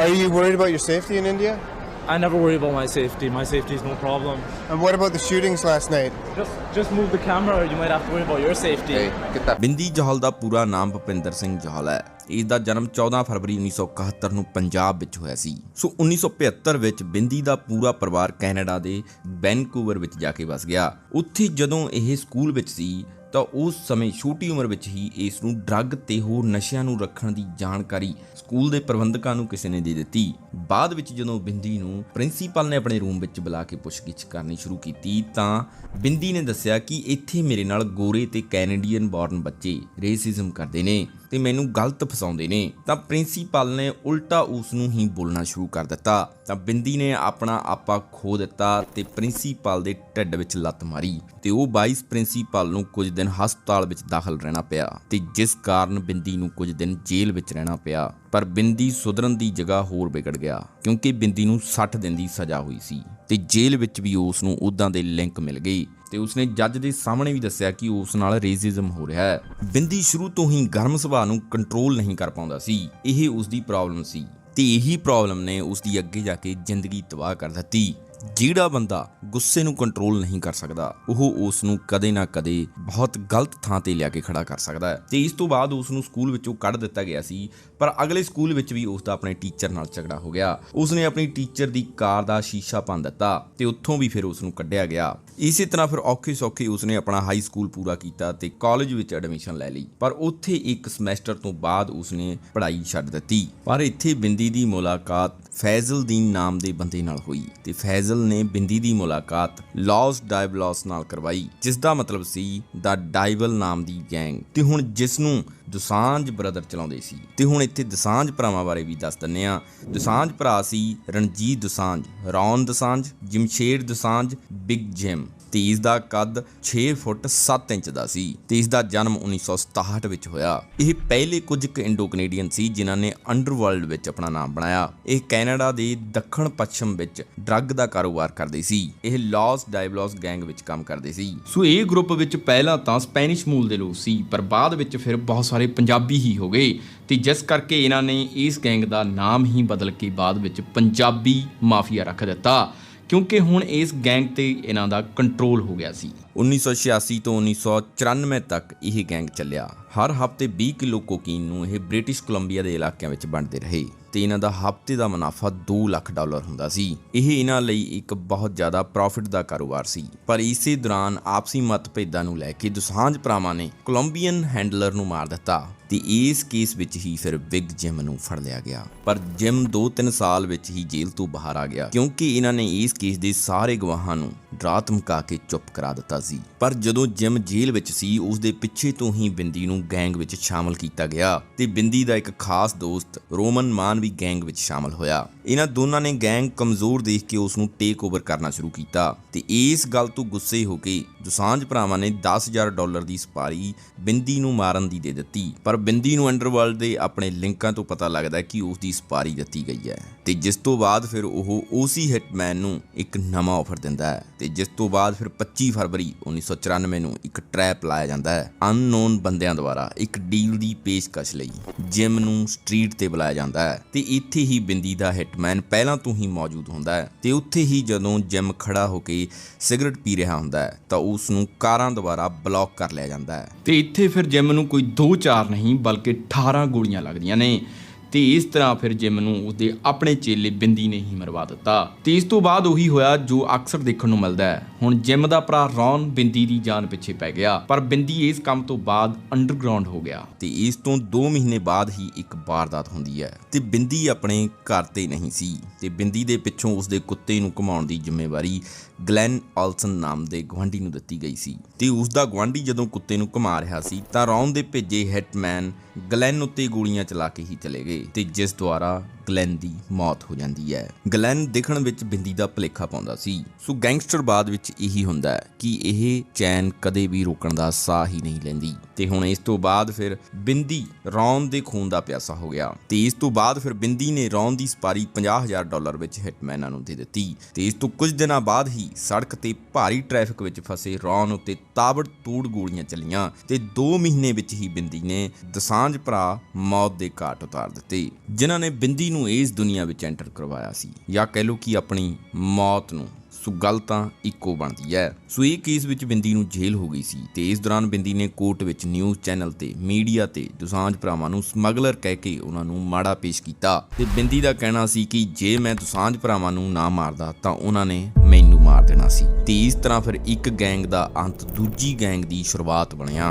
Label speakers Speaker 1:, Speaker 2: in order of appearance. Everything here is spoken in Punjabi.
Speaker 1: Are you worried about your safety in India?
Speaker 2: I never worry about my safety. My safety is no problem.
Speaker 1: And what about the shootings last night?
Speaker 2: Just just move the camera. You might have to worry about your safety.
Speaker 3: ਬਿੰਦੀ ਜਹਲ ਦਾ ਪੂਰਾ ਨਾਮ ਭੁਪਿੰਦਰ ਸਿੰਘ ਜਹਲ ਹੈ ਇਸ ਦਾ ਜਨਮ 14 ਫਰਵਰੀ 1971 ਨੂੰ ਪੰਜਾਬ ਵਿੱਚ ਹੋਇਆ ਸੀ। ਸੋ 1975 ਵਿੱਚ ਬਿੰਦੀ ਦਾ ਪੂਰਾ ਪਰਿਵਾਰ ਕੈਨੇਡਾ ਦੇ ਵੈਨਕੂਵਰ ਵਿੱਚ ਜਾ ਕੇ ਵਸ ਗਿਆ। ਉੱਥੇ ਜਦੋਂ ਇਹ ਸਕੂਲ ਵਿੱਚ ਸੀ, ਤਾਂ ਉਸ ਸਮੇਂ ਛੋਟੀ ਉਮਰ ਵਿੱਚ ਹੀ ਇਸ ਨੂੰ ਡਰੱਗ ਤੇ ਹੋਰ ਨਸ਼ਿਆਂ ਨੂੰ ਰੱਖਣ ਦੀ ਜਾਣਕਾਰੀ ਸਕੂਲ ਦੇ ਪ੍ਰਬੰਧਕਾਂ ਨੂੰ ਕਿਸੇ ਨੇ ਦੇ ਦਿੱਤੀ। ਬਾਅਦ ਵਿੱਚ ਜਦੋਂ ਬਿੰਦੀ ਨੂੰ ਪ੍ਰਿੰਸੀਪਲ ਨੇ ਆਪਣੇ ਰੂਮ ਵਿੱਚ ਬੁਲਾ ਕੇ ਪੁੱਛਗਿੱਛ ਕਰਨੀ ਸ਼ੁਰੂ ਕੀਤੀ, ਤਾਂ ਬਿੰਦੀ ਨੇ ਦੱਸਿਆ ਕਿ ਇੱਥੇ ਮੇਰੇ ਨਾਲ ਗੋਰੇ ਤੇ ਕੈਨੇਡੀਅਨ ਬੌਰਨ ਬੱਚੇ ਰੇਸਿਜ਼ਮ ਕਰਦੇ ਨੇ ਤੇ ਮੈਨੂੰ ਗਲਤ ਫਸਾਉਂਦੇ ਨੇ ਤਾਂ ਪ੍ਰਿੰਸੀਪਲ ਨੇ ਉਲਟਾ ਉਸ ਨੂੰ ਹੀ ਬੋਲਣਾ ਸ਼ੁਰੂ ਕਰ ਦਿੱਤਾ। ਤਾਂ ਬਿੰਦੀ ਨੇ ਆਪਣਾ ਆਪਾ ਖੋ ਦਿੱਤਾ ਤੇ ਪ੍ਰਿੰਸੀਪਲ ਦੇ ਢਿੱਡ ਵਿੱਚ ਲੱਤ ਮਾਰੀ ਤੇ ਉਹ ਵਾਈਸ ਪ੍ਰਿੰਸੀਪਲ ਨੂੰ ਕੁਝ ਦਿਨ ਹਸਪਤਾਲ ਵਿੱਚ ਦਾਖਲ ਰਹਿਣਾ ਪਿਆ ਤੇ ਜਿਸ ਕਾਰਨ ਬਿੰਦੀ ਨੂੰ ਕੁਝ ਦਿਨ ਜੇਲ੍ਹ ਵਿੱਚ ਰਹਿਣਾ ਪਿਆ, ਪਰ ਬਿੰਦੀ ਸੁਧਰਨ ਦੀ ਜਗ੍ਹਾ ਹੋਰ ਵਿਗੜ ਗਿਆ ਕਿਉਂਕਿ ਬਿੰਦੀ ਨੂੰ 60 ਦਿਨ ਦੀ ਸਜ਼ਾ ਹੋਈ ਸੀ ਤੇ ਜੇਲ੍ਹ ਵਿੱਚ ਵੀ ਉਸ ਨੂੰ ਉਦਾਂ ਦੇ ਲਿੰਕ ਮਿਲ ਗਏ ਤੇ ਉਸਨੇ ਜੱਜ ਦੇ ਸਾਹਮਣੇ ਵੀ ਦੱਸਿਆ ਕਿ ਉਸ ਨਾਲ ਰੇਸਿਜ਼ਮ ਹੋ ਰਿਹਾ ਹੈ। ਬਿੰਦੀ ਸ਼ੁਰੂ ਤੋਂ ਹੀ ਗਰਮ ਸੁਭਾਅ ਨੂੰ ਕੰਟਰੋਲ ਨਹੀਂ ਕਰ ਪਾਉਂਦਾ ਸੀ, ਇਹ ਉਸ ਦੀ ਪ੍ਰੋਬਲਮ ਸੀ। ਤੇ ਇਹੀ ਪ੍ਰੋਬਲਮ ਨੇ ਉਸ ਦੀ ਅੱਗੇ ਜਾ ਕੇ ਜ਼ਿੰਦਗੀ ਤਬਾਹ ਕਰ ਦਿੱਤੀ ਜਿਹੜਾ ਬੰਦਾ ਗੁੱਸੇ ਨੂੰ ਕੰਟਰੋਲ ਨਹੀਂ ਕਰ ਸਕਦਾ, ਉਹ ਉਸ ਨੂੰ ਕਦੇ ਨਾ ਕਦੇ ਬਹੁਤ ਗਲਤ ਥਾਂ ਤੇ ਲਿਆ ਕੇ ਖੜਾ ਕਰ ਸਕਦਾ ਹੈ। ਤੇ ਇਸ ਤੋਂ ਬਾਅਦ ਉਸ ਨੂੰ ਸਕੂਲ ਵਿੱਚੋਂ ਕੱਢ ਦਿੱਤਾ ਗਿਆ ਸੀ, ਪਰ ਅਗਲੇ ਸਕੂਲ ਵਿੱਚ ਵੀ ਉਸ ਦਾ ਆਪਣੇ ਟੀਚਰ ਨਾਲ ਝਗੜਾ ਹੋ ਗਿਆ। ਉਸ ਨੇ ਆਪਣੀ ਟੀਚਰ ਦੀ ਕਾਰ ਦਾ ਸ਼ੀਸ਼ਾ ਭੰਨ ਦਿੱਤਾ ਤੇ ਉੱਥੋਂ ਵੀ ਫਿਰ ਉਸ ਨੂੰ ਕੱਢਿਆ ਗਿਆ। ਇਸੇ ਤਰ੍ਹਾਂ ਫਿਰ ਔਖੇ ਸੌਖੇ ਉਸ ਆਪਣਾ ਹਾਈ ਸਕੂਲ ਪੂਰਾ ਕੀਤਾ ਤੇ ਕਾਲਜ ਵਿੱਚ ਐਡਮਿਸ਼ਨ ਲੈ ਲਈ। ਪਰ ਉੱਥੇ ਇੱਕ ਸਮੈਸਟਰ ਤੋਂ ਬਾਅਦ ਉਸਨੇ ਪੜ੍ਹਾਈ ਛੱਡ ਦਿੱਤੀ। ਪਰ ਇੱਥੇ ਬਿੰਦੀ ਦੀ ਮੁਲਾਕਾਤ ਫੈਜ਼ਲਦੀਨ ਨਾਮ ਦੇ ਬੰਦੇ ਨਾਲ ਹੋਈ ਤੇ ਫੈਜ਼ਲ ਨੇ ਬਿੰਦੀ ਦੀ ਮੁਲਾਕਾਤ ਲਾਸ ਡਾਇਬਲਸ ਨਾਲ ਕਰਵਾਈ ਜਿਸ ਦਾ ਮਤਲਬ ਸੀ ਦਾ ਡਾਈਬਲ ਨਾਮ ਦੀ ਗੈਂਗ। ਤੇ ਹੁਣ ਜਿਸ ਨੂੰ ਦੁਸਾਂਝ ਬ੍ਰਦਰ ਚਲਾਉਂਦੇ ਸੀ। ਤੇ ਹੁਣ ਇੱਥੇ ਦਸਾਂਝ ਭਰਾਵਾਂ ਬਾਰੇ ਵੀ ਦੱਸ ਦਿੰਨੇ ਆ ਦੁਸਾਂਝ ਭਰਾ ਸੀ Ranjit Dosanjh Ron Dosanjh, Jamsher Dosanjh, Big Jim. ਤੇ ਦਾ ਕੱਦ 6 ਫੁੱਟ 7 ਇੰਚ ਦਾ ਸੀ। ਤੇ ਦਾ ਜਨਮ 1967 ਵਿੱਚ ਹੋਇਆ। ਇਹ ਪਹਿਲੇ ਕੁਝ ਕੁ ਇੰਡੋ ਕੈਨੇਡੀਅਨ ਸੀ ਜਿਨ੍ਹਾਂ ਨੇ ਅੰਡਰਵਰਲਡ ਵਿੱਚ ਆਪਣਾ ਨਾਮ ਬਣਾਇਆ। ਇਹ ਕੈਨੇਡਾ ਦੇ ਦੱਖਣ ਪੱਛਮ ਵਿੱਚ ਡਰੱਗ ਦਾ ਕਾਰੋਬਾਰ ਕਰਦੇ ਸੀ। ਇਹ ਲਾਸ ਡਾਇਬਲਸ ਗੈਂਗ ਵਿੱਚ ਕੰਮ ਕਰਦੇ ਸੀ। ਸੋ ਇਹ ਗਰੁੱਪ ਵਿੱਚ ਪਹਿਲਾਂ ਤਾਂ ਸਪੈਨਿਸ਼ ਮੂਲ ਦੇ ਲੋਕ ਸੀ, ਪਰ ਬਾਅਦ ਵਿੱਚ ਫਿਰ ਬਹੁਤ ਸਾਰੇ ਪੰਜਾਬੀ ਹੀ ਹੋ ਗਏ ਤੇ ਜਿਸ ਕਰਕੇ ਇਹਨਾਂ ਨੇ ਇਸ ਗੈਂਗ ਦਾ ਨਾਮ ਹੀ ਬਦਲ ਕੇ ਬਾਅਦ ਵਿੱਚ ਪੰਜਾਬੀ ਮਾਫੀਆ ਰੱਖ ਦਿੱਤਾ। ਕਿਉਂਕਿ ਹੁਣ ਇਸ ਗੈਂਗ ਤੇ ਇਹਨਾਂ ਦਾ ਕੰਟਰੋਲ ਹੋ ਗਿਆ ਸੀ। 1986 ਤੋਂ 1994 ਤੱਕ ਇਹ ਗੈਂਗ ਚੱਲਿਆ। ਹਰ ਹਫ਼ਤੇ 20 ਕਿਲੋ ਕੋਕੀਨ ਨੂੰ ਇਹ ਬ੍ਰਿਟਿਸ਼ ਕੋਲੰਬੀਆ ਦੇ ਇਲਾਕਿਆਂ ਵਿੱਚ ਵੰਡਦੇ ਰਹੇ ਤੇ ਇਹਨਾਂ ਦਾ ਹਫ਼ਤੇ ਦਾ ਮੁਨਾਫਾ 2 ਲੱਖ ਡਾਲਰ ਹੁੰਦਾ ਸੀ। ਇਹ ਇਹਨਾਂ ਲਈ ਇੱਕ ਬਹੁਤ ਜ਼ਿਆਦਾ ਪ੍ਰੋਫਿਟ ਦਾ ਕਾਰੋਬਾਰ ਸੀ। ਪਰ ਇਸੇ ਦੌਰਾਨ ਆਪਸੀ ਮਤਭੇਦਾਂ ਨੂੰ ਲੈ ਕੇ ਦੁਸਾਂਝ ਭਰਾਵਾਂ ਨੇ ਕੋਲੰਬੀਅਨ ਹੈਂਡਲਰ ਨੂੰ ਮਾਰ ਦਿੱਤਾ ਤੇ ਇਸ ਕੇਸ ਵਿੱਚ ਹੀ ਫਿਰ ਬਿਗ ਜਿਮ ਨੂੰ ਫੜ ਲਿਆ ਗਿਆ। ਪਰ ਜਿਮ 2-3 ਸਾਲ ਵਿੱਚ ਹੀ ਜੇਲ੍ਹ ਤੋਂ ਬਾਹਰ ਆ ਗਿਆ ਕਿਉਂਕਿ ਇਹਨਾਂ ਨੇ ਇਸ ਕੇਸ ਦੇ ਸਾਰੇ ਗਵਾਹਾਂ ਨੂੰ ਡਰਾ ਧਮਕਾ ਕੇ ਚੁੱਪ ਕਰਾ ਦਿੱਤਾ ਸੀ। ਪਰ ਜਦੋਂ ਜਿਮ ਜੇਲ੍ਹ ਵਿੱਚ ਸੀ ਉਸ ਦੇ ਪਿੱਛੇ ਤੋਂ ਹੀ ਬਿੰਦੀ ਨੂੰ ਗੈਂਗ ਵਿੱਚ ਸ਼ਾਮਲ ਕੀਤਾ ਗਿਆ ਤੇ ਬਿੰਦੀ ਦਾ ਇੱਕ ਖਾਸ ਦੋਸਤ, ਰੋਮਨ ਮਾਨ, ਵੀ ਗੈਂਗ ਵਿੱਚ ਸ਼ਾਮਲ ਹੋਇਆ। ਇਹਨਾਂ ਦੋਨਾਂ ਨੇ ਗੈਂਗ ਕਮਜ਼ੋਰ ਦੇਖ ਕੇ ਉਸ ਨੂੰ ਟੇਕ ਓਵਰ ਕਰਨਾ ਸ਼ੁਰੂ ਕੀਤਾ ਤੇ ਇਸ ਗੱਲ ਤੋਂ ਗੁੱਸੇ ਹੋ ਕੇ ਦੁਸਾਂਝ ਭਰਾਵਾਂ ਨੇ 10000 ਡਾਲਰ ਦੀ ਸਪਾਰੀ ਬਿੰਦੀ ਨੂੰ ਮਾਰਨ ਦੀ ਦੇ ਦਿੱਤੀ। ਪਰ ਬਿੰਦੀ ਨੂੰ ਅੰਡਰਵਰਲਡ ਦੇ ਆਪਣੇ ਲਿੰਕਾਂ ਤੋਂ ਪਤਾ ਲੱਗਦਾ ਕਿ ਉਸ ਦੀ ਸਪਾਰੀ ਦਿੱਤੀ ਗਈ ਹੈ ਤੇ ਜਿਸ ਤੋਂ ਬਾਅਦ ਫਿਰ ਉਹ ਉਸੀ ਹਿਟਮੈਨ ਨੂੰ ਇੱਕ ਨਵਾਂ ਆਫਰ ਦਿੰਦਾ ਹੈ ਤੇ ਜਿਸ ਤੋਂ ਬਾਅਦ ਫਿਰ 25 ਫਰਵਰੀ 1994 ਨੂੰ ਇੱਕ ਟ੍ਰੈਪ ਲਾਇਆ ਜਾਂਦਾ ਹੈ ਅਨਨੋਨ ਬੰਦਿਆਂ ਦੁਆਰਾ ਇੱਕ ਡੀਲ ਦੀ ਪੇਸ਼ਕਸ਼ ਲਈ ਜਿਮ ਨੂੰ ਸਟਰੀਟ ਤੇ ਬੁਲਾਇਆ ਜਾਂਦਾ ਹੈ। ਤੇ ਇੱਥੇ ਹੀ ਬਿੰਦੀ ਦਾ ਹਿਟਮੈਨ ਪਹਿਲਾਂ ਤੋਂ ਹੀ ਮੌਜੂਦ ਹੁੰਦਾ ਹੈ ਤੇ ਉੱਥੇ ਹੀ ਜਦੋਂ ਜਿਮ ਖੜਾ ਹੋ ਕੇ ਸਿਗਰਟ ਪੀ ਰਿਹਾ ਹੁੰਦਾ ਹੈ, ਤਾਂ ਉਸ ਨੂੰ ਕਾਰਾਂ ਦੁਆਰਾ ਬਲੌਕ ਕਰ ਲਿਆ ਜਾਂਦਾ ਹੈ। ਤੇ ਇੱਥੇ ਫਿਰ ਜਿਮ ਨੂੰ ਕੋਈ 2-4 ਨਹੀਂ, ਬਲਕਿ 18 ਗੋਲੀਆਂ ਲੱਗਦੀਆਂ ਨੇ। ਤੇ ਇਸ ਤਰ੍ਹਾਂ ਫਿਰ ਜਿਮ ਨੂੰ ਉਸਦੇ ਆਪਣੇ ਚੇਲੇ ਬਿੰਦੀ ਨੇ ਹੀ ਮਰਵਾ ਦਿੱਤਾ। ਤੇ ਇਸ ਤੋਂ ਬਾਅਦ ਉਹੀ ਹੋਇਆ ਜੋ ਅਕਸਰ ਦੇਖਣ ਨੂੰ ਮਿਲਦਾ ਹੈ। ਹੁਣ ਜਿਮ ਦਾ ਭਰਾ ਰੌਨ ਬਿੰਦੀ ਦੀ ਜਾਨ ਪਿੱਛੇ ਪੈ ਗਿਆ, ਪਰ ਬਿੰਦੀ ਇਸ ਕੰਮ ਤੋਂ ਬਾਅਦ ਅੰਡਰਗਰਾਉਂਡ ਹੋ ਗਿਆ। ਤੇ ਇਸ ਤੋਂ 2 ਮਹੀਨੇ ਬਾਅਦ ਹੀ ਇੱਕ ਵਾਰਦਾਤ ਹੁੰਦੀ ਹੈ ਤੇ ਬਿੰਦੀ ਆਪਣੇ ਘਰ ਤੇ ਨਹੀਂ ਸੀ ਤੇ ਬਿੰਦੀ ਦੇ ਪਿੱਛੋਂ ਉਸਦੇ ਕੁੱਤੇ ਨੂੰ ਘੁਮਾਉਣ ਦੀ ਜ਼ਿੰਮੇਵਾਰੀ ਗਲੈਨ ਆਲਸਨ ਨਾਮ ਦੇ ਗਵਾਂਢੀ ਨੂੰ ਦਿੱਤੀ ਗਈ ਸੀ। ਤੇ ਉਸ ਦਾ ਗਵਾਂਢੀ ਜਦੋਂ ਕੁੱਤੇ ਨੂੰ ਘੁਮਾ ਰਿਹਾ ਸੀ ਤਾਂ ਰੌਨ ਦੇ ਭੇਜੇ ਹਿਟਮੈਨ ਗਲੈਨ ਉੱਤੇ ਗੋਲੀਆਂ ਚਲਾ ਕੇ ਹੀ ਚਲੇ ਗਏ ਤੇ ਜਿਸ ਦੁਆਰਾ ਗਲੈਨ ਦੀ ਮੌਤ ਹੋ ਜਾਂਦੀ ਹੈ। ਗਲੈਨ ਦਿਖਣ ਵਿੱਚ ਬਿੰਦੀ ਦਾ ਭਲੇਖਾ ਪਾਉਂਦਾ ਸੀ। ਸੋ ਗੈਂਗਸਟਰ ਬਾਅਦ ਵਿੱਚ ਇਹੀ ਹੁੰਦਾ ਹੈ ਕਿ ਇਹ ਚੈਨ ਕਦੇ ਵੀ ਰੋਕਣ ਦਾ ਸਾਹ ਹੀ ਨਹੀਂ ਲੈਂਦੀ। ਤੇ ਹੁਣ ਇਸ ਤੋਂ ਬਾਅਦ ਫਿਰ ਬਿੰਦੀ ਰੌਨ ਦੇ ਖੂਨ ਦਾ ਪਿਆਸਾ ਹੋ ਗਿਆ। ਤੇ ਇਸ ਤੋਂ ਬਾਅਦ ਫਿਰ ਬਿੰਦੀ ਨੇ ਰੌਨ ਦੀ ਸਪਾਰੀ 50000 ਡਾਲਰ ਵਿੱਚ ਹਿਟਮੈਨਾਂ ਨੂੰ ਦੇ ਦਿੱਤੀ। ਤੇ ਇਸ ਤੋਂ ਕੁਝ ਦਿਨਾਂ ਬਾਅਦ ਹੀ ਸੜਕ ਤੇ ਭਾਰੀ ਟ੍ਰੈਫਿਕ ਵਿੱਚ ਫਸੇ ਰੌਨ ਉੱਤੇ ਤਾਬੜ ਤੂੜ ਗੋਲੀਆਂ ਚੱਲੀਆਂ। ਤੇ 2 ਮਹੀਨੇ ਵਿੱਚ ਹੀ ਬਿੰਦੀ ਨੇ ਦਸਾਂਝ ਭਰਾ ਮੌਤ ਦੇ ਘਾਟ ਉਤਾਰ ਦਿੱਤੇ। ਜਿਨ੍ਹਾਂ ਨੇ ਬਿੰਦੀ ਨੂੰ ਇਸ ਦੁਨੀਆ ਵਿੱਚ ਐਂਟਰ ਕਰਵਾਇਆ ਸੀ ਜਾਂ ਕਹਿ ਲਓ ਕਿ ਆਪਣੀ ਮੌਤ ਨੂੰ। ਸੋ ਗੱਲ ਤਾਂ ਇੱਕੋ ਬਣਦੀ ਹੈ। ਸੋ ਇਹ ਕੇਸ ਵਿੱਚ ਬਿੰਦੀ ਨੂੰ ਜੇਲ੍ਹ ਹੋ ਗਈ ਸੀ ਤੇ ਇਸ ਦੌਰਾਨ ਬਿੰਦੀ ਨੇ ਕੋਰਟ ਵਿੱਚ ਨਿਊਜ਼ ਚੈਨਲ ਤੇ ਮੀਡੀਆ ਤੇ ਦੁਸਾਂਝ ਭਰਾਵਾਂ ਨੂੰ ਸਮਗਲਰ ਕਹਿ ਕੇ ਉਹਨਾਂ ਨੂੰ ਮਾੜਾ ਪੇਸ਼ ਕੀਤਾ। ਤੇ ਬਿੰਦੀ ਦਾ ਕਹਿਣਾ ਸੀ ਕਿ ਜੇ ਮੈਂ ਦੁਸਾਂਝ ਭਰਾਵਾਂ ਨੂੰ ਨਾ ਮਾਰਦਾ ਤਾਂ ਉਹਨਾਂ ਨੇ ਮੈਨੂੰ ਮਾਰ ਦੇਣਾ ਸੀ। ਤੇ ਇਸ ਤਰ੍ਹਾਂ ਫਿਰ ਇੱਕ ਗੈਂਗ ਦਾ ਅੰਤ ਦੂਜੀ ਗੈਂਗ ਦੀ ਸ਼ੁਰੂਆਤ ਬਣਿਆ।